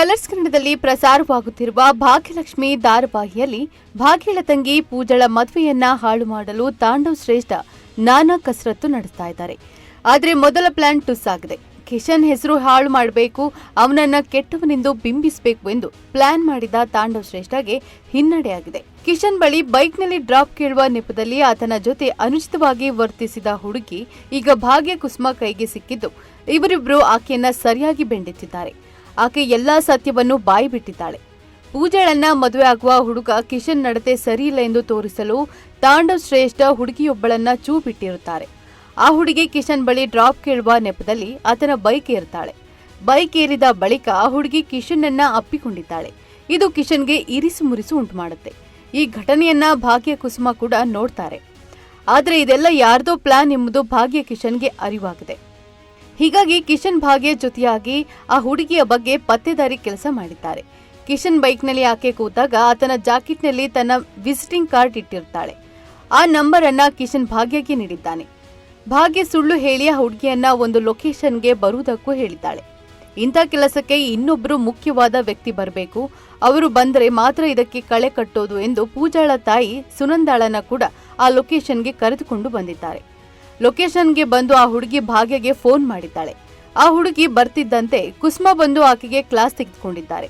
Colours ಕನ್ನಡದಲ್ಲಿ ಪ್ರಸಾರವಾಗುತ್ತಿರುವ ಭಾಗ್ಯಲಕ್ಷ್ಮಿ ಧಾರಾವಾಹಿಯಲ್ಲಿ ಭಾಗ್ಯಳ ತಂಗಿ ಪೂಜಳ ಮದುವೆಯನ್ನ ಹಾಳು ಮಾಡಲು ತಾಂಡವ್ ಶ್ರೇಷ್ಠ ನಾನಾ ಕಸರತ್ತು ನಡೆಸ್ತಾ ಇದ್ದಾರೆ. ಆದರೆ ಮೊದಲ ಪ್ಲಾನ್ ಟುಸ್ ಆಗಿದೆ. ಕಿಶನ್ ಹೆಸರು ಹಾಳು ಮಾಡಬೇಕು, ಅವನನ್ನ ಕೆಟ್ಟವನೆಂದು ಬಿಂಬಿಸಬೇಕು ಎಂದು ಪ್ಲಾನ್ ಮಾಡಿದ ತಾಂಡವ್ ಶ್ರೇಷ್ಠಗೆ ಹಿನ್ನಡೆಯಾಗಿದೆ. ಕಿಶನ್ ಬಳಿ ಬೈಕ್ನಲ್ಲಿ ಡ್ರಾಪ್ ಕೇಳುವ ನೆಪದಲ್ಲಿ ಆತನ ಜೊತೆ ಅನುಚಿತವಾಗಿ ವರ್ತಿಸಿದ ಹುಡುಗಿ ಈಗ ಭಾಗ್ಯ ಕುಸುಮ ಕೈಗೆ ಸಿಕ್ಕಿದ್ದು. ಇವರಿಬ್ಬರು ಆಕೆಯನ್ನ ಸರಿಯಾಗಿ ಬೆಂಡೆತ್ತಿದ್ದಾರೆ. ಆಕೆ ಎಲ್ಲಾ ಸತ್ಯವನ್ನು ಬಾಯಿ ಬಿಟ್ಟಿದ್ದಾಳೆ ಪೂಜಳನ್ನ ಮದುವೆ ಆಗುವ ಹುಡುಗ ಕಿಶನ್ ನಡತೆ ಸರಿಯಿಲ್ಲ ಎಂದು ತೋರಿಸಲು ತಾಂಡವ್ ಶ್ರೇಷ್ಠ ಹುಡುಗಿಯೊಬ್ಬಳನ್ನ ಚೂ ಬಿಟ್ಟಿರುತ್ತಾರೆ ಆ ಹುಡುಗಿ ಕಿಶನ್ ಬಳಿ ಡ್ರಾಪ್ ಕೇಳುವ ನೆಪದಲ್ಲಿ ಆತನ ಬೈಕ್ ಏರ್ತಾಳೆ ಬೈಕ್ ಏರಿದ ಬಳಿಕ ಆ ಹುಡುಗಿ ಕಿಶನ್ನನ್ನ ಅಪ್ಪಿಕೊಂಡಿದ್ದಾಳೆ. ಇದು ಕಿಶನ್ಗೆ ಇರಿಸು ಮುರಿಸು ಉಂಟು ಮಾಡುತ್ತೆ ಈ ಘಟನೆಯನ್ನ ಭಾಗ್ಯ ಕುಸುಮ ಕೂಡ ನೋಡ್ತಾರೆ. ಆದರೆ ಇದೆಲ್ಲ ಯಾರ್ದೋ ಪ್ಲಾನ್ ಎಂಬುದು ಭಾಗ್ಯ ಕಿಶನ್ಗೆ ಅರಿವಾಗಿದೆ. ಹೀಗಾಗಿ ಕಿಶನ್ ಭಾಗ್ಯ ಜೊತೆಯಾಗಿ ಆ ಹುಡುಗಿಯ ಬಗ್ಗೆ ಪತ್ತೆದಾರಿ ಕೆಲಸ ಮಾಡಿದ್ದಾರೆ. ಕಿಶನ್ ಬೈಕ್ನಲ್ಲಿ ಆಕೆ ಕೂತಾಗ ಆತನ ಜಾಕೆಟ್ನಲ್ಲಿ ತನ್ನ ವಿಸಿಟಿಂಗ್ ಕಾರ್ಡ್ ಇಟ್ಟಿರ್ತಾಳೆ. ಆ ನಂಬರ್ ಅನ್ನ ಕಿಶನ್ ಭಾಗ್ಯಗೆ ನೀಡಿದ್ದಾನೆ. ಭಾಗ್ಯ ಸುಳ್ಳು ಹೇಳಿ ಆ ಹುಡುಗಿಯನ್ನ ಒಂದು ಲೊಕೇಶನ್ಗೆ ಬರುವುದಕ್ಕೂ ಹೇಳಿದ್ದಾಳೆ. ಇಂಥ ಕೆಲಸಕ್ಕೆ ಇನ್ನೊಬ್ಬರು ಮುಖ್ಯವಾದ ವ್ಯಕ್ತಿ ಬರಬೇಕು. ಅವರು ಬಂದರೆ ಮಾತ್ರ ಇದಕ್ಕೆ ಕಳೆ ಕಟ್ಟೋದು ಎಂದು ಪೂಜಾಳ ತಾಯಿ ಸುನಂದಾಳನ ಕೂಡ ಆ ಲೊಕೇಶನ್ಗೆ ಕರೆದುಕೊಂಡು ಬಂದಿದ್ದಾರೆ. ಲೊಕೇಶನ್ಗೆ ಬಂದು ಆ ಹುಡುಗಿ ಭಾಗ್ಯಗೆ ಫೋನ್ ಮಾಡಿದ್ದಾಳೆ. ಆ ಹುಡುಗಿ ಬರ್ತಿದ್ದಂತೆ ಕುಸ್ಮಾ ಬಂದು ಆಕೆಗೆ ಕ್ಲಾಸ್ ತೆಗೆದುಕೊಂಡಿದ್ದಾರೆ.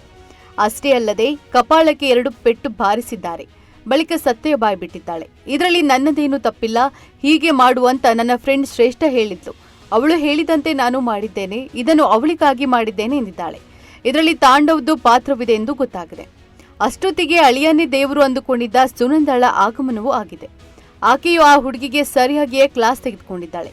ಅಷ್ಟೇ ಅಲ್ಲದೆ ಕಪಾಳಕ್ಕೆ ಎರಡು ಪೆಟ್ಟು ಬಾರಿಸಿದ್ದಾರೆ. ಬಳಿಕ ಸತ್ಯ ಬಾಯಿ ಬಿಟ್ಟಿದ್ದಾಳೆ. ಇದರಲ್ಲಿ ನನ್ನದೇನು ತಪ್ಪಿಲ್ಲ, ಹೀಗೆ ಮಾಡುವಂತ ನನ್ನ ಫ್ರೆಂಡ್ ಶ್ರೇಷ್ಠ ಹೇಳಿದ್ಲು ಅವಳು ಹೇಳಿದಂತೆ ನಾನು ಮಾಡಿದ್ದೇನೆ, ಇದನ್ನು ಅವಳಿಗಾಗಿ ಮಾಡಿದ್ದೇನೆ ಎಂದಿದ್ದಾಳೆ. ಇದರಲ್ಲಿ ತಾಂಡವದ್ದು ಪಾತ್ರವಿದೆ ಎಂದು ಗೊತ್ತಾಗಿದೆ. ಅಷ್ಟೊತ್ತಿಗೆ ಅಳಿಯನ್ನೇ ದೇವರು ಅಂದುಕೊಂಡಿದ್ದ ಸುನಂದಳ ಆಗಮನವೂ ಆಗಿದೆ. ಆಕೆಯು ಆ ಹುಡುಗಿಗೆ ಸರಿಯಾಗಿಯೇ ಕ್ಲಾಸ್ ತೆಗೆದುಕೊಂಡಿದ್ದಾಳೆ.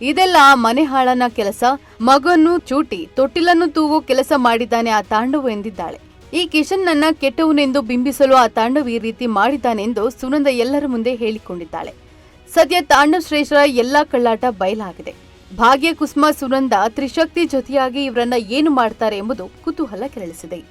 ಇದೆಲ್ಲ ಮನೆ ಹಾಳನ ಕೆಲಸ, ಮಗನ್ನು ಚೂಟಿ, ತೊಟ್ಟಿಲನ್ನು ತೂಗೋ ಕೆಲಸ ಮಾಡಿದ್ದಾನೆ ಆ ತಾಂಡವು ಎಂದಿದ್ದಾಳೆ. ಈ ಕಿಶನ್ ನನ್ನ ಕೆಟ್ಟವನೆಂದು ಬಿಂಬಿಸಲು ಆ ತಾಂಡವ್ ಈ ರೀತಿ ಮಾಡಿದ್ದಾನೆಂದು ಸುನಂದ ಎಲ್ಲರ ಮುಂದೆ ಹೇಳಿಕೊಂಡಿದ್ದಾಳೆ. ಸದ್ಯ ತಾಂಡವ ಶ್ರೇಷ್ಠರ ಎಲ್ಲಾ ಕಳ್ಳಾಟ ಬಯಲಾಗಿದೆ. ಭಾಗ್ಯ ಕುಸುಮ, ಸುನಂದ ತ್ರಿಶಕ್ತಿ ಜೊತೆಯಾಗಿ ಇವರನ್ನ ಏನು ಮಾಡ್ತಾರೆ ಎಂಬುದು ಕುತೂಹಲ ಕೆರಳಿಸಿದೆ.